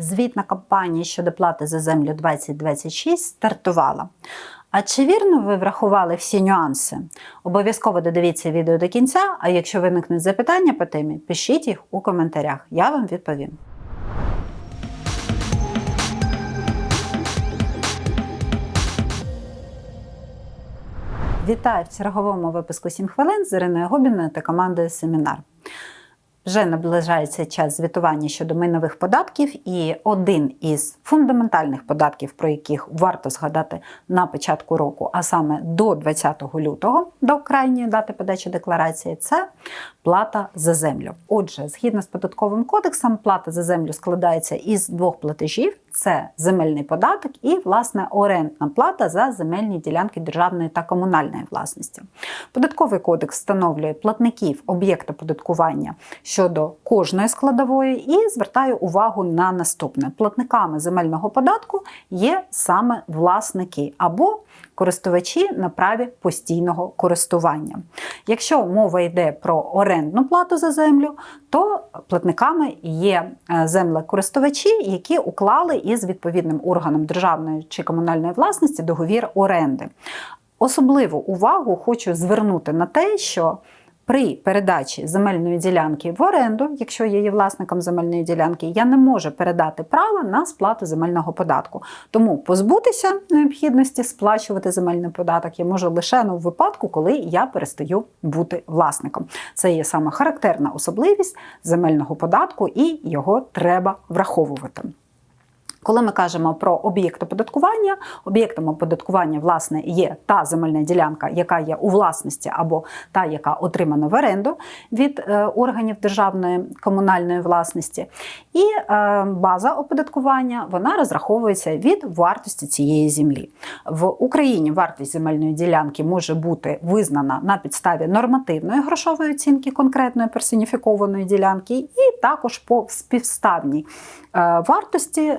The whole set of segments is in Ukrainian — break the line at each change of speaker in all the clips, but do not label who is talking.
Звітна кампанія щодо плати за землю 2026 стартувала. А чи вірно ви врахували всі нюанси? Обов'язково додивіться відео до кінця, а якщо виникнуть запитання по темі, пишіть їх у коментарях. Я вам відповім. Вітаю в черговому випуску 7 хвилин з Іриною Гобіною та командою Семінар. Вже наближається час звітування щодо майнових податків, і один із фундаментальних податків, про яких варто згадати на початку року, а саме до 20 лютого, до крайньої дати подачі декларації, це плата за землю. Отже, згідно з податковим кодексом, плата за землю складається із двох платежів: це земельний податок і власне орендна плата за земельні ділянки державної та комунальної власності. Податковий кодекс встановлює платників об'єкта податкування щодо кожної складової і звертає увагу на наступне: платниками земельного податку є саме власники або користувачі на праві постійного користування. Якщо мова йде про орендну плату за землю, то платниками є е, землекористувачі, які уклали із відповідним органом державної чи комунальної власності договір оренди. Особливу увагу хочу звернути на те, що при передачі земельної ділянки в оренду, якщо я є власником земельної ділянки, я не можу передати право на сплату земельного податку. Тому позбутися необхідності сплачувати земельний податок я можу лише ну, в випадку, коли я перестаю бути власником. Це є саме характерна особливість земельного податку, і його треба враховувати. Коли ми кажемо про об'єкт оподаткування, об'єктом оподаткування власне є та земельна ділянка, яка є у власності, або та, яка отримана в оренду від е, органів державної комунальної власності. І е, база оподаткування вона розраховується від вартості цієї землі. В Україні вартість земельної ділянки може бути визнана на підставі нормативної грошової оцінки конкретної персоніфікованої ділянки, і також по співставній е, вартості.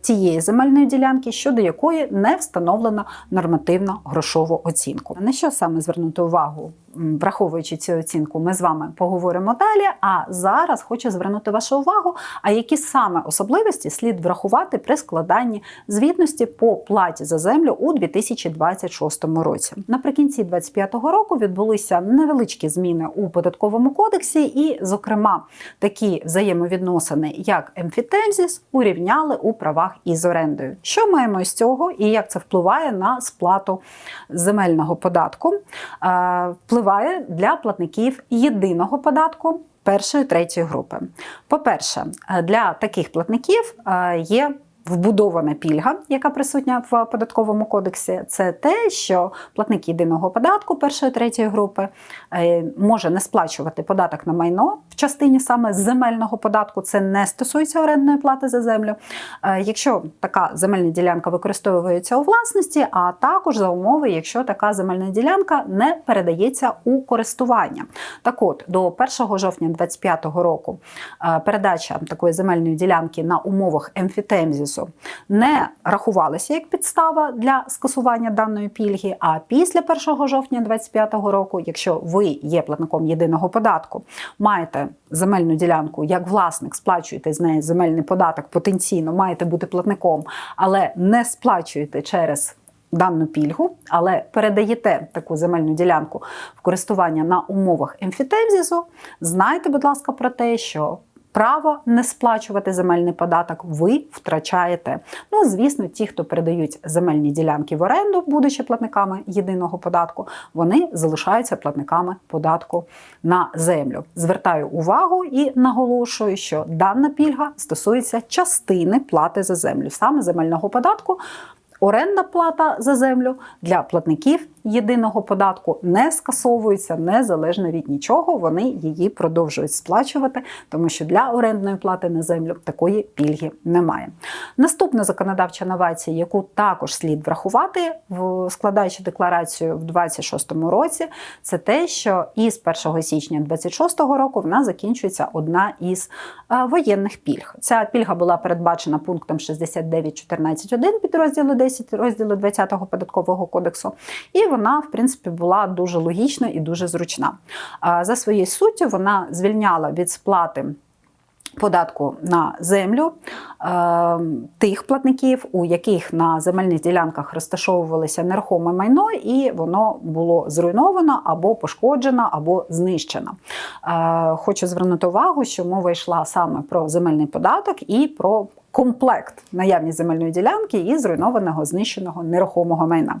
Тієї земельної ділянки, щодо якої не встановлено нормативно грошову оцінку. На що саме звернути увагу враховуючи цю оцінку, ми з вами поговоримо далі. А зараз хочу звернути вашу увагу, а які саме особливості слід врахувати при складанні звітності по платі за землю у 2026 році. Наприкінці 2025 року відбулися невеличкі зміни у податковому кодексі, і, зокрема, такі взаємовідносини, як емфітемзіс, урівняли у правах із орендою. Що маємо з цього і як це впливає на сплату земельного податку? Вплив впливає для платників єдиного податку першої третьої групи. По-перше, для таких платників е, є Вбудована пільга, яка присутня в податковому кодексі, це те, що платник єдиного податку першої третьої групи е, може не сплачувати податок на майно в частині саме земельного податку. Це не стосується орендної плати за землю. Е, якщо така земельна ділянка використовується у власності, а також за умови, якщо така земельна ділянка не передається у користування. Так от до 1 жовтня 2025 року е, передача такої земельної ділянки на умовах емфітемзісу бізнесу не рахувалися як підстава для скасування даної пільги. А після 1 жовтня 2025 року, якщо ви є платником єдиного податку, маєте земельну ділянку як власник, сплачуєте з неї земельний податок, потенційно маєте бути платником, але не сплачуєте через. Дану пільгу, але передаєте таку земельну ділянку в користування на умовах емфітевзісу, знайте, будь ласка, про те, що право не сплачувати земельний податок ви втрачаєте. Ну, звісно, ті, хто передають земельні ділянки в оренду, будучи платниками єдиного податку, вони залишаються платниками податку на землю. Звертаю увагу і наголошую, що дана пільга стосується частини плати за землю, саме земельного податку. Орендна плата за землю для платників єдиного податку не скасовується незалежно від нічого. Вони її продовжують сплачувати, тому що для орендної плати на землю такої пільги немає. Наступна законодавча новація, яку також слід врахувати, складаючи декларацію в 2026 році, це те, що із 1 січня 2026 року в нас закінчується одна із воєнних пільг. Ця пільга була передбачена пунктом 69.14.1 підрозділу 10 розділу 20 податкового кодексу. І вона, в принципі, була дуже логічна і дуже зручна. За своєю суттю вона звільняла від сплати Податку на землю тих платників, у яких на земельних ділянках розташовувалося нерухоме майно, і воно було зруйновано або пошкоджено, або знищено. Хочу звернути увагу, що мова йшла саме про земельний податок і про комплект наявність земельної ділянки і зруйнованого знищеного нерухомого майна.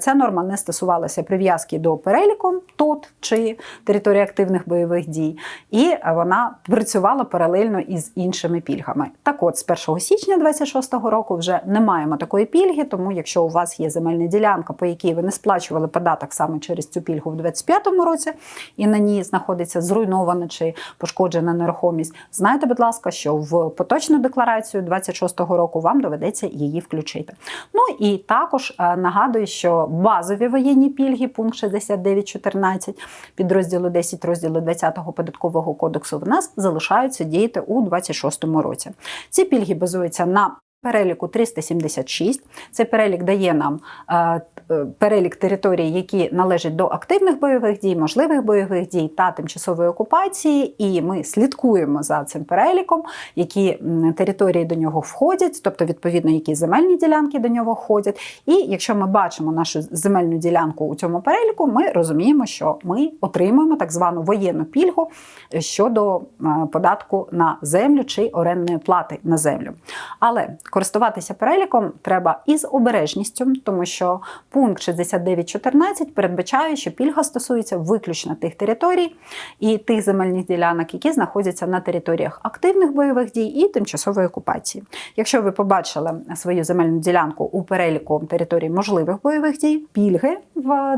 Ця норма не стосувалася прив'язки до переліку ТОТ чи території активних бойових дій, і вона працювала паралельно із іншими пільгами. Так от, з 1 січня 2026 року вже не маємо такої пільги, тому якщо у вас є земельна ділянка, по якій ви не сплачували податок саме через цю пільгу в 2025 році, і на ній знаходиться зруйнована чи пошкоджена нерухомість, знайте, будь ласка, що в поточну декларацію 2026 року вам доведеться її включити. Ну і також е, нагадую, що базові воєнні пільги, пункт 69.14 підрозділу 10 розділу 20 податкового кодексу в нас залишаються діяти у 2026 році. Ці пільги базуються на Переліку 376. Цей перелік дає нам е, е, перелік територій, які належать до активних бойових дій, можливих бойових дій та тимчасової окупації. І ми слідкуємо за цим переліком, які території до нього входять, тобто, відповідно, які земельні ділянки до нього входять. І якщо ми бачимо нашу земельну ділянку у цьому переліку, ми розуміємо, що ми отримуємо так звану воєнну пільгу щодо е, податку на землю чи орендної плати на землю. Але користуватися переліком треба із обережністю, тому що пункт 69.14 передбачає, що пільга стосується виключно тих територій і тих земельних ділянок, які знаходяться на територіях активних бойових дій і тимчасової окупації. Якщо ви побачили свою земельну ділянку у переліку територій можливих бойових дій, пільги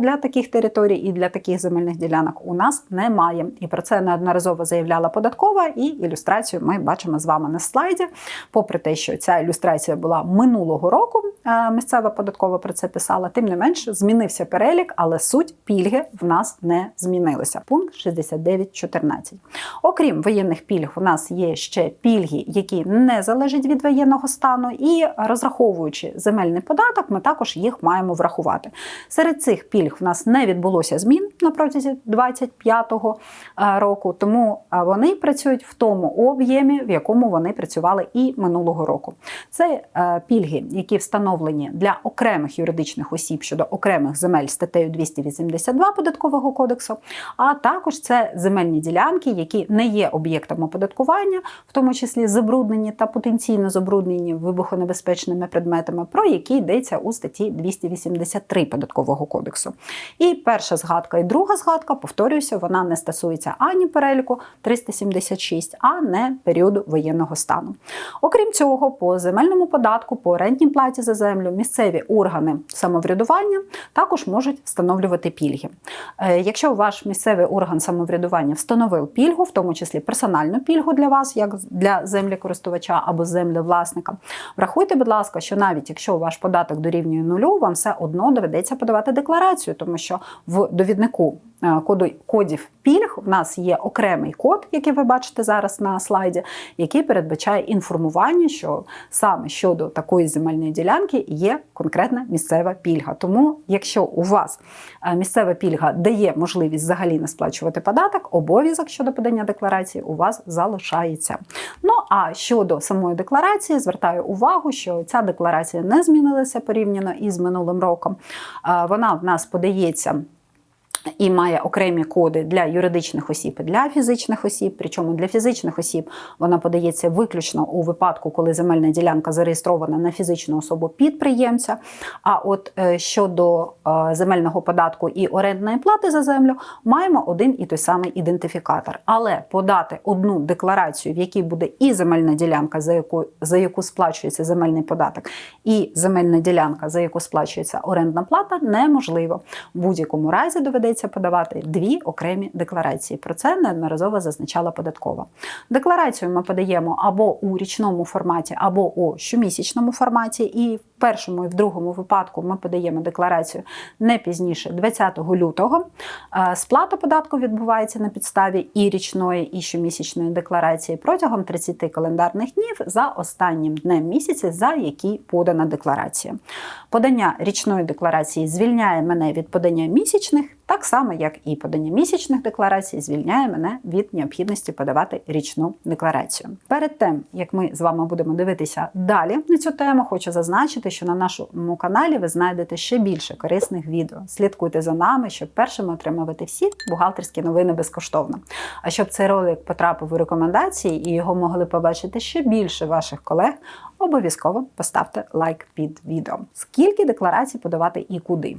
для таких територій і для таких земельних ділянок у нас немає. І про це неодноразово заявляла податкова, і ілюстрацію ми бачимо з вами на слайді. Попри те, що ця ілюстрація була минулого року, е, місцева податкова про це писала, тим не менш змінився перелік, але суть пільги в нас не змінилася. Пункт 69.14. Окрім воєнних пільг, у нас є ще пільги, які не залежать від воєнного стану, і розраховуючи земельний податок, ми також їх маємо врахувати. Серед цих пільг в нас не відбулося змін на протязі 25-го е, року, тому е, вони працюють в тому об'ємі, в якому вони працювали і минулого року. Це е, пільги, які встановлені для окремих юридичних осіб щодо окремих земель статтею 282 податкового кодексу, а також це земельні ділянки, які не є об'єктом оподаткування, в тому числі забруднені та потенційно забруднені вибухонебезпечними предметами, про які йдеться у статті 283 податкового кодексу. І перша згадка і друга згадка, повторююся, вона не стосується ані переліку 376, а не періоду воєнного стану. Окрім цього, по земельному податку, по орендній платі за землю, місцеві органи самоврядування також можуть встановлювати пільги. Е, Якщо ваш місцевий орган самоврядування встановив пільгу, в тому числі персональну пільгу для вас, як для землекористувача або землевласника, врахуйте, будь ласка, що навіть якщо ваш податок дорівнює нулю, вам все одно доведеться подавати декларацію, тому що в довіднику кодів пільг в нас є окремий код, який ви бачите зараз на слайді, який передбачає інформування, що саме щодо такої земельної ділянки є конкретна місцева пільга. Тому, якщо у вас е, місцева пільга дає можливість взагалі не сплачувати податок, обов'язок щодо подання декларації у вас залишається. Ну а щодо самої декларації, звертаю увагу, що ця декларація не змінилася порівняно із минулим роком. Е, Вона в нас подається. І має окремі коди для юридичних осіб і для фізичних осіб. Причому для фізичних осіб вона подається виключно у випадку, коли земельна ділянка зареєстрована на фізичну особу підприємця. А от е, щодо е, земельного податку і орендної плати за землю, маємо один і той самий ідентифікатор. Але подати одну декларацію, в якій буде і земельна ділянка, за яку, за яку сплачується земельний податок, і земельна ділянка, за яку сплачується орендна плата, неможливо. В будь-якому разі доведеться подавати дві окремі декларації. Про це неодноразово зазначала податкова. Декларацію ми подаємо або у річному форматі, або у щомісячному форматі. І першому і в другому випадку ми подаємо декларацію не пізніше 20 лютого. Е, Сплата податку відбувається на підставі і річної, і щомісячної декларації протягом 30 календарних днів за останнім днем місяця, за який подана декларація. Подання річної декларації звільняє мене від подання місячних, так само як і подання місячних декларацій звільняє мене від необхідності подавати річну декларацію. Перед тим як ми з вами будемо дивитися далі на цю тему, хочу зазначити, що на нашому каналі ви знайдете ще більше корисних відео. Слідкуйте за нами, щоб першими отримувати всі бухгалтерські новини безкоштовно. А щоб цей ролик потрапив у рекомендації і його могли побачити ще більше ваших колег, обов'язково поставте лайк під відео. Скільки декларацій подавати і куди?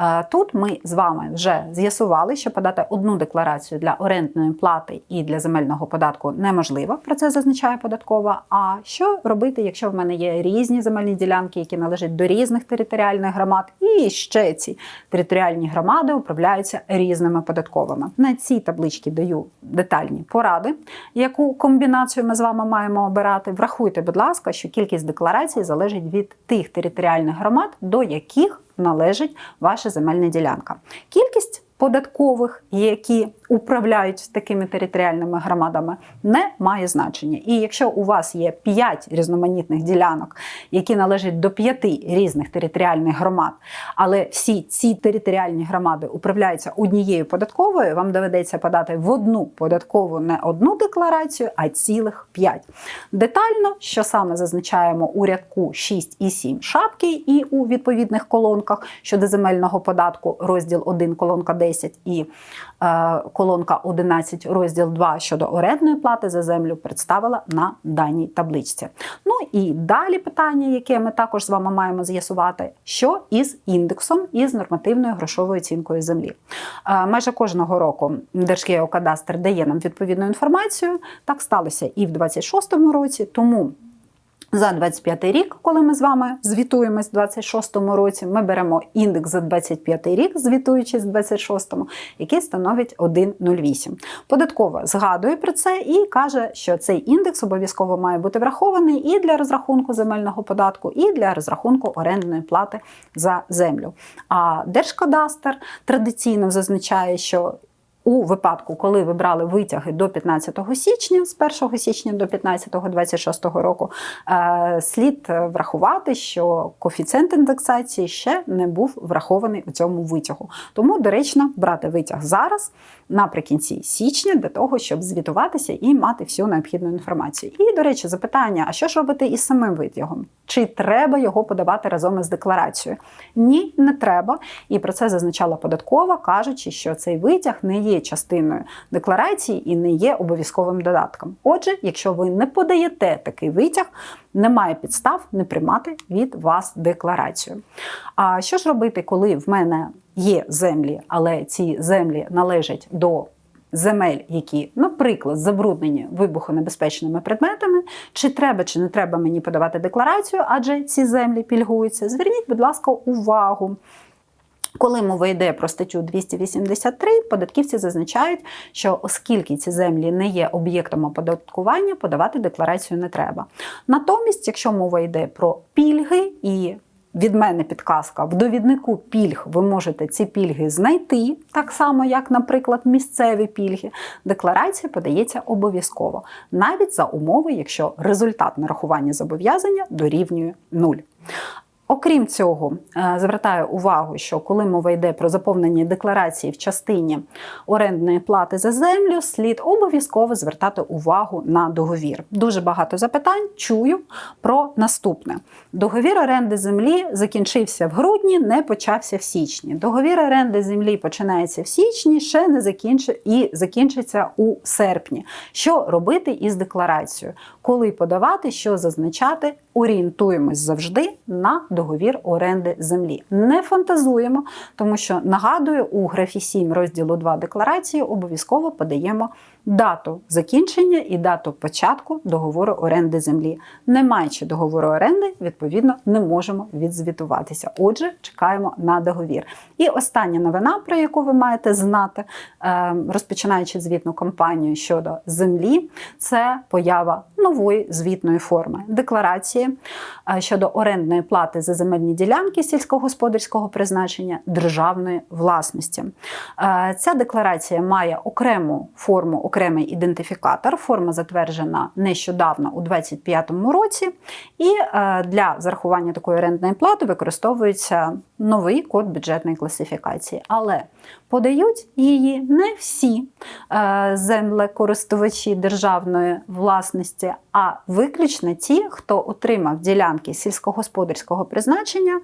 Е, Тут ми з вами вже з'ясували, що подати одну декларацію для орендної плати і для земельного податку неможливо. Про це зазначає податкова. А що робити, якщо в мене є різні земельні ділянки, які належать до різних територіальних громад, і ще ці територіальні громади управляються різними податковими. На цій табличці даю детальні поради, яку комбінацію ми з вами маємо обирати. Врахуйте, будь ласка, що кількість декларацій залежить від тих територіальних громад, до яких належить ваша земельна ділянка. Кількість податкових, які управляють такими територіальними громадами, не має значення. І якщо у вас є 5 різноманітних ділянок, які належать до 5 різних територіальних громад, але всі ці територіальні громади управляються однією податковою, вам доведеться подати в одну податкову не одну декларацію, а цілих 5. Детально, що саме зазначаємо у рядку 6 і 7 шапки, і у відповідних колонках щодо земельного податку, розділ 1, колонка 10 і е, колонка 11, розділ 2 щодо орендної плати за землю представила на даній табличці. Ну і далі питання, яке ми також з вами маємо з'ясувати, що із індексом із нормативною грошовою оцінкою землі. Е, майже кожного року Держгеокадастр дає нам відповідну інформацію. Так сталося і в 26-му році, тому. За 25 рік, коли ми з вами звітуємось в 26-му році, ми беремо індекс за 25 рік, звітуючись в 26-му, який становить 1,08. Податкова згадує про це і каже, що цей індекс обов'язково має бути врахований і для розрахунку земельного податку, і для розрахунку орендної плати за землю. А Держкадастр традиційно зазначає, що у випадку, коли ви брали витяги до 15 січня, з 1 січня до 15 26 року, е, слід врахувати, що коефіцієнт індексації ще не був врахований у цьому витягу. Тому доречно брати витяг зараз, наприкінці січня, для того, щоб звітуватися і мати всю необхідну інформацію. І, до речі, запитання: а що ж робити із самим витягом? Чи треба його подавати разом із декларацією? Ні, не треба. І про це зазначала податкова, кажучи, що цей витяг не є частиною декларації і не є обов'язковим додатком. Отже, якщо ви не подаєте такий витяг, немає підстав не приймати від вас декларацію. А що ж робити, коли в мене є землі, але ці землі належать до земель, які, наприклад, забруднені вибухонебезпечними предметами, чи треба, чи не треба мені подавати декларацію, адже ці землі пільгуються. Зверніть, будь ласка, увагу. Коли мова йде про статтю 283, податківці зазначають, що оскільки ці землі не є об'єктом оподаткування, подавати декларацію не треба. Натомість, якщо мова йде про пільги і від мене підказка, в довіднику пільг ви можете ці пільги знайти, так само, як, наприклад, місцеві пільги. Декларація подається обов'язково, навіть за умови, якщо результат нарахування зобов'язання дорівнює 0. Окрім цього, е, звертаю увагу, що коли мова йде про заповнення декларації в частині орендної плати за землю, слід обов'язково звертати увагу на договір. Дуже багато запитань чую про наступне: договір оренди землі закінчився в грудні, не почався в січні. Договір оренди землі починається в січні, ще не закінчив і закінчиться у серпні. Що робити із декларацією? Коли подавати, що зазначати, орієнтуємось завжди на договір оренди землі. Не фантазуємо, тому що нагадую, у графі 7 розділу 2 декларації обов'язково подаємо дату закінчення і дату початку договору оренди землі. Не маючи договору оренди, відповідно, не можемо відзвітуватися. Отже, чекаємо на договір. І остання новина, про яку ви маєте знати, е, розпочинаючи звітну кампанію щодо землі, це поява нової звітної форми декларації е, щодо орендної плати за земельні ділянки сільськогосподарського призначення державної власності. Е, Ця декларація має окрему форму, окремий ідентифікатор. Форма затверджена нещодавно у 2025 році, і е, для зарахування такої орендної плати використовується новий код бюджетної класифікації. Але подають її не всі е, землекористувачі державної власності, а виключно ті, хто отримав ділянки сільськогосподарського призначення.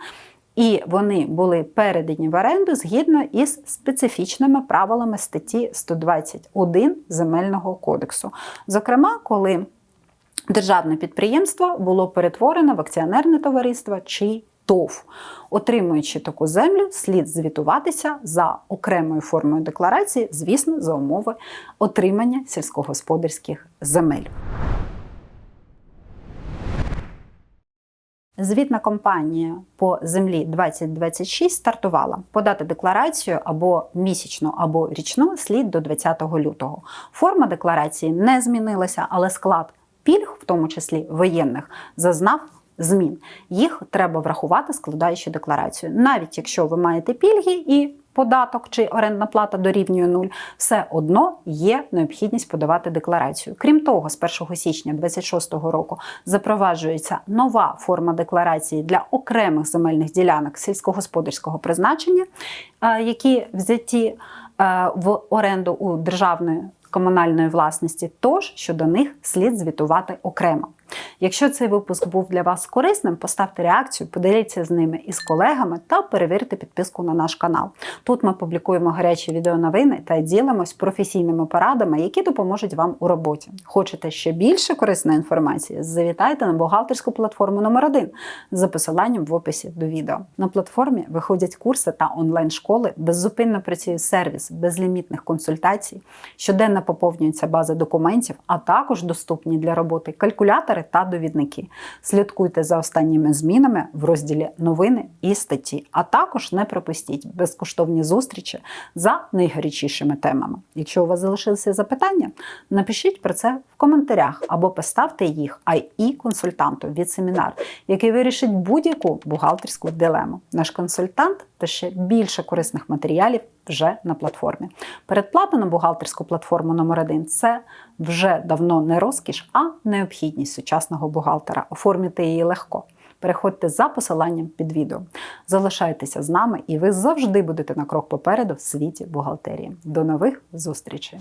І вони були передані в оренду згідно із специфічними правилами статті 121 Земельного кодексу. Зокрема, коли державне підприємство було перетворено в акціонерне товариство чи ТОВ. Отримуючи таку землю, слід звітуватися за окремою формою декларації, звісно, за умови отримання сільськогосподарських земель. Звітна компанія по землі 2026 стартувала. Подати декларацію або місячну, або річну слід до 20 лютого. Форма декларації не змінилася, але склад пільг, в тому числі воєнних, зазнав змін. Їх треба врахувати, складаючи декларацію. Навіть якщо ви маєте пільги і податок чи орендна плата дорівнює нуль, все одно є необхідність подавати декларацію. Крім того, з 1 січня 2026 року запроваджується нова форма декларації для окремих земельних ділянок сільськогосподарського призначення, е, які взяті е, в оренду у державної комунальної власності, тож щодо них слід звітувати окремо. Якщо цей випуск був для вас корисним, поставте реакцію, поділіться з ними із колегами та перевірте підписку на наш канал. Тут ми публікуємо гарячі відеоновини та ділимось професійними порадами, які допоможуть вам у роботі. Хочете ще більше корисної інформації? Завітайте на бухгалтерську платформу номер 1 за посиланням в описі до відео. На платформі виходять курси та онлайн-школи, беззупинно працює сервіс, безлімітних консультацій, щоденно поповнюється база документів, а також доступні для роботи калькулятори та довідники. Слідкуйте за останніми змінами в розділі новини і статті, а також не пропустіть безкоштовні зустрічі за найгарячішими темами. Якщо у вас залишилися запитання, напишіть про це в коментарях або поставте їх АІ консультанту від семінар, який вирішить будь-яку бухгалтерську дилему. Наш консультант та ще більше корисних матеріалів вже на платформі. Передплата на бухгалтерську платформу номер 1 це вже давно не розкіш, а необхідність сучасного бухгалтера. Оформити її легко. Переходьте за посиланням під відео. Залишайтеся з нами, і ви завжди будете на крок попереду в світі бухгалтерії. До нових зустрічей!